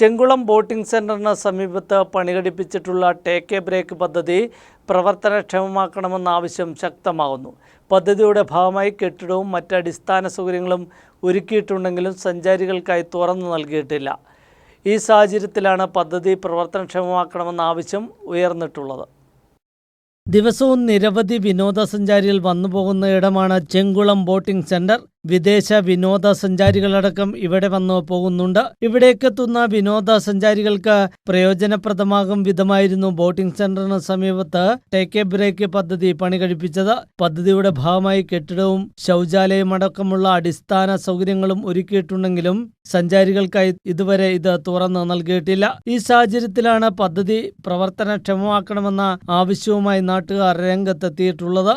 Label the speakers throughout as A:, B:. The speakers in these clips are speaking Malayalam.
A: ചെങ്കുളം ബോട്ടിംഗ് സെന്ററിന് സമീപത്ത് പണികടിപ്പിച്ചിട്ടുള്ള ടേക്ക് എ ബ്രേക്ക് പദ്ധതി പ്രവർത്തനക്ഷമമാക്കണമെന്ന ആവശ്യം ശക്തമാകുന്നു. പദ്ധതിയുടെ ഭാഗമായി കെട്ടിടവും മറ്റ് അടിസ്ഥാന സൗകര്യങ്ങളും ഒരുക്കിയിട്ടുണ്ടെങ്കിലും സഞ്ചാരികൾക്കായി തുറന്നു നൽകിയിട്ടില്ല. ഈ സാഹചര്യത്തിലാണ് പദ്ധതി പ്രവർത്തനക്ഷമമാക്കണമെന്ന ആവശ്യം ഉയർന്നിട്ടുള്ളത്. ദിവസവും നിരവധി വിനോദസഞ്ചാരികൾ വന്നുപോകുന്ന ഇടമാണ് ചെങ്കുളം ബോട്ടിംഗ് സെന്റർ. വിദേശ വിനോദസഞ്ചാരികളടക്കം ഇവിടെ വന്നു പോകുന്നുണ്ട്. ഇവിടേക്കെത്തുന്ന വിനോദസഞ്ചാരികൾക്ക് പ്രയോജനപ്രദമാകും വിധമായിരുന്നു ബോട്ടിംഗ് സെന്ററിന് സമീപത്ത് ടേക്ക് എ ബ്രേക്ക് പദ്ധതി പണി കഴിപ്പിച്ചത്. പദ്ധതിയുടെ ഭാഗമായി കെട്ടിടവും ശൗചാലയം അടക്കമുള്ള അടിസ്ഥാന സൗകര്യങ്ങളും ഒരുക്കിയിട്ടുണ്ടെങ്കിലും സഞ്ചാരികൾക്കായി ഇതുവരെ ഇത് തുറന്ന് നൽകിയിട്ടില്ല. ഈ സാഹചര്യത്തിലാണ് പദ്ധതി പ്രവർത്തനക്ഷമമാക്കണമെന്ന ആവശ്യവുമായി നാട്ടുകാർ രംഗത്തെത്തിയിട്ടുള്ളത്.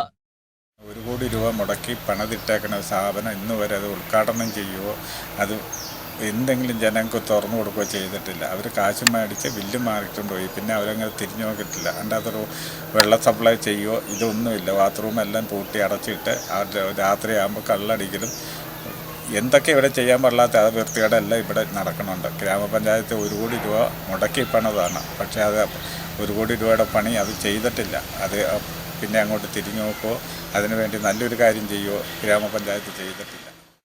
B: കോടി രൂപ മുടക്കി പണിതിട്ടേക്കുന്ന സ്ഥാപനം ഇന്ന് വരെ അത് ഉദ്ഘാടനം ചെയ്യുമോ അത് എന്തെങ്കിലും ജനങ്ങൾക്ക് തുറന്നു കൊടുക്കുകയോ ചെയ്തിട്ടില്ല. അവർ കാശ് മേടിച്ച് ബില്ല് മാറിക്കൊണ്ട് പോയി പിന്നെ അവരങ്ങനെ തിരിഞ്ഞു നോക്കിയിട്ടില്ല. അതിന്റെ അതൊരു വെള്ളം സപ്ലൈ ചെയ്യുമോ ഇതൊന്നുമില്ല. ബാത്റൂം എല്ലാം പൂട്ടി അടച്ചിട്ട് രാത്രിയാകുമ്പോൾ കള്ളടിക്കലും. എന്തൊക്കെ ഇവിടെ ചെയ്യാൻ പാടില്ലാത്ത അത് എല്ലാം ഇവിടെ നടക്കുന്നുണ്ട്. ഗ്രാമപഞ്ചായത്ത് ഒരു കോടി രൂപ മുടക്കി പണതാണ്. പക്ഷേ അത് ഒരു കോടി രൂപയുടെ പണി അത് ചെയ്തിട്ടില്ല. അത് പിന്നെ അങ്ങോട്ട് തിരിഞ്ഞു നോക്കുമോ അതിനുവേണ്ടി നല്ലൊരു കാര്യം ചെയ്യുമോ ഗ്രാമപഞ്ചായത്ത് ചെയ്തിട്ടില്ല.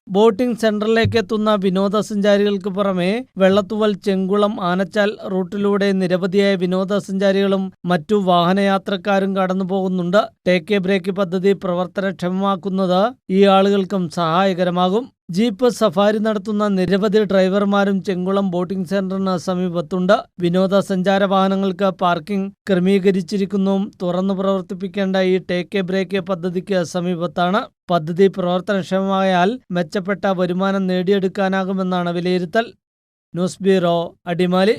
A: ബോട്ടിംഗ് സെന്ററിലേക്ക് എത്തുന്ന വിനോദസഞ്ചാരികൾക്ക് പുറമെ വെള്ളത്തുവൽ ചെങ്കുളം ആനച്ചാൽ റൂട്ടിലൂടെ നിരവധിയായ വിനോദസഞ്ചാരികളും മറ്റു വാഹനയാത്രക്കാരും കടന്നുപോകുന്നുണ്ട് ടേക്ക് എ ബ്രേക്ക് പദ്ധതി പ്രവർത്തനക്ഷമമാക്കുന്നത് ഈ ആളുകൾക്കും സഹായകരമാകും. ജീപ്പ് സഫാരി നടത്തുന്ന നിരവധി ഡ്രൈവർമാരും ചെങ്കുളം ബോട്ടിംഗ് സെന്ററിന് സമീപത്തുണ്ട്. വിനോദസഞ്ചാര വാഹനങ്ങൾക്ക് പാർക്കിംഗ് ക്രമീകരിച്ചിരിക്കുന്നു. തുറന്നു പ്രവർത്തിപ്പിക്കേണ്ട ഈ ടേക്ക് എ ബ്രേക്ക് പദ്ധതിക്ക് സമീപത്താണ്. പദ്ധതി പ്രവർത്തനക്ഷമമായാൽ മെച്ചപ്പെട്ട വരുമാനം നേടിയെടുക്കാനാകുമെന്നാണ് വിലയിരുത്തൽ. News bureau Adimali.